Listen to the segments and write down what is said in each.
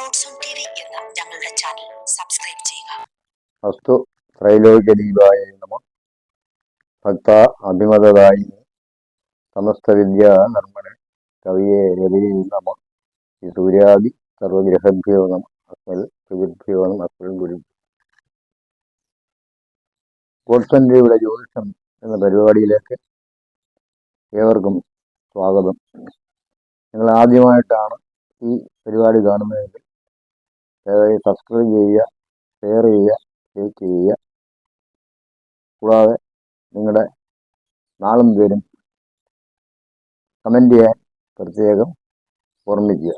ഞങ്ങളുടെ channel subscribe ചെയ്യുക. അസ്തു ത്രൈലോക്യദീപായ നമ. ഭക്ത അഭിമതദായി സമസ്ത നർമ്മണ കവിയെ രവിയെ നമ. ഈ സൂര്യാദി സർവഗ്രഹഭ്യോ നമ. അസ്മൽ പ്രഭുഭ്യോ നമ. അസ്മൽ ഗുരു ഗോഡ്സന്റെയുടെ ജ്യോതിഷം എന്ന പരിപാടിയിലേക്ക് ഏവർക്കും സ്വാഗതം. നിങ്ങൾ ആദ്യമായിട്ടാണ് ഈ പരിപാടി കാണുന്നതെങ്കിൽ സബ്സ്ക്രൈബ് ചെയ്യുക ഷെയർ ചെയ്യുക ലൈക്ക് ചെയ്യുക. കൂടാതെ നിങ്ങളുടെ നാളും പേരും കമന്റ് ചെയ്യാൻ പ്രത്യേകം ഓർമ്മിക്കുക.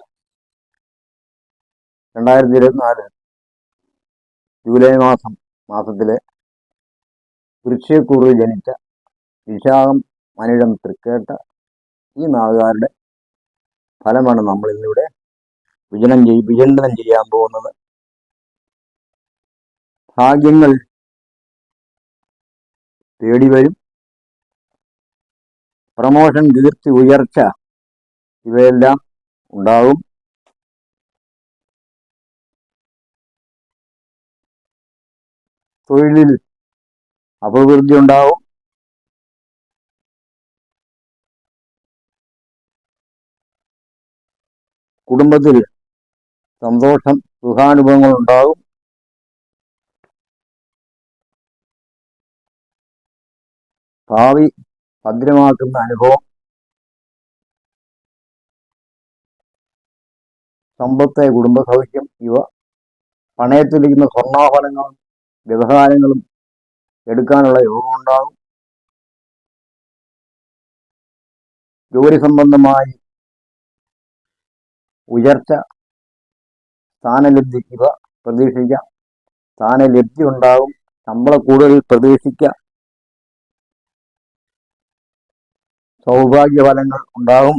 രണ്ടായിരത്തി ഇരുപത്തിനാല് ജൂലൈ മാസം മാസത്തിലെ വൃക്ഷക്കൂറിൽ ജനിച്ച വിശാഖം മനിഴം തൃക്കേട്ട ഈ നാളുകാരുടെ ഫലമാണ് നമ്മൾ ഇന്നിവിടെ വിചനം ചെയ് വിചണ്ടനം ചെയ്യാൻ പോകുന്നത്. ഭാഗ്യങ്ങൾ തേടി വരും. പ്രമോഷൻ കീർത്തി ഉയർച്ച ഇവയെല്ലാം ഉണ്ടാകും. തൊഴിലിൽ അഭിവൃദ്ധി ഉണ്ടാവും കുടുംബത്തിൽ സന്തോഷം സുഖാനുഭവങ്ങൾ ഉണ്ടാകും. ഭാവി ഭദ്രമാക്കുന്ന അനുഭവം. സമ്പത്ത് കുടുംബ സൗഖ്യം ഇവ പണയത്തിലിരിക്കുന്ന സ്വർണാഭരണങ്ങളും വ്യവഹാരങ്ങളും എടുക്കാനുള്ള യോഗം ഉണ്ടാകും. ജോലി സംബന്ധമായി ഉയർച്ച സ്ഥാനലബ്ധി ഇവ പ്രതീക്ഷിക്കാം സ്ഥാനലബ്ധി ഉണ്ടാകും ശമ്പള കൂടുതൽ പ്രതീക്ഷിക്കാം സൗഭാഗ്യഫലങ്ങൾ ഉണ്ടാകും.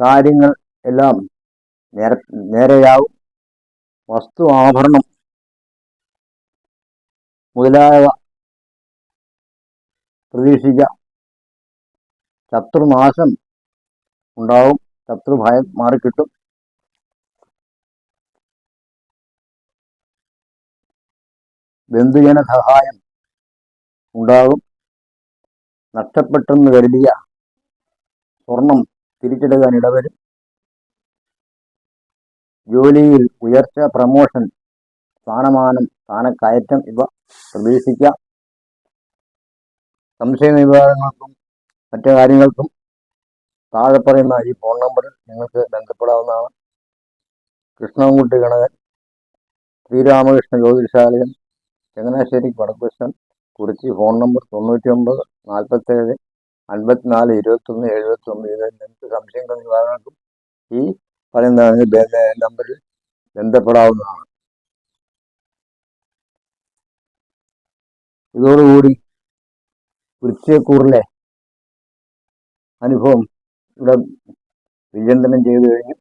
കാര്യങ്ങൾ എല്ലാം നേര നേരെയാവും വസ്തു ആഭരണം മുതലായവ പ്രതീക്ഷിക്കാം ശത്രുനാശം ഉണ്ടാവും. ശത്രുഭയം മാറിക്കിട്ടും ബന്ധുജന സഹായം ഉണ്ടാകും. നഷ്ടപ്പെട്ടെന്ന് കരുതിയ സ്വർണം തിരിച്ചെടുക്കാൻ ഇടവരും. ജോലിയിൽ ഉയർച്ച പ്രമോഷൻ സ്ഥാനമാനം സ്ഥാനക്കയറ്റം ഇവ പ്രതീക്ഷിക്കാം. സംശയ വിഭാഗങ്ങൾക്കും മറ്റു കാര്യങ്ങൾക്കും താഴെ പറയുന്ന ഈ ഫോൺ നമ്പറിൽ നിങ്ങൾക്ക് ബന്ധപ്പെടാവുന്നതാണ്. കൃഷ്ണൻകുട്ടി ഗണകൻ ശ്രീരാമകൃഷ്ണ ജ്യോതിഷാലയം ചങ്ങനാശ്ശേരി വടക്കുവശം കുറിച്ച് ഫോൺ നമ്പർ തൊണ്ണൂറ്റി ഒമ്പത് നാൽപ്പത്തേഴ് അൻപത്തിനാല് ഇരുപത്തൊന്ന് എഴുപത്തി ഒമ്പത് ഇത് നിങ്ങൾക്ക് സംശയങ്ങൾ നിവാരണക്കും ഈ പറയുന്ന നമ്പറിൽ ബന്ധപ്പെടാവുന്നതാണ്. ഇതോടുകൂടി വൃശ്ചികക്കൂറിലെ അനുഭവം ഇവിടെ വിചിന്തനം ചെയ്തു കഴിഞ്ഞു.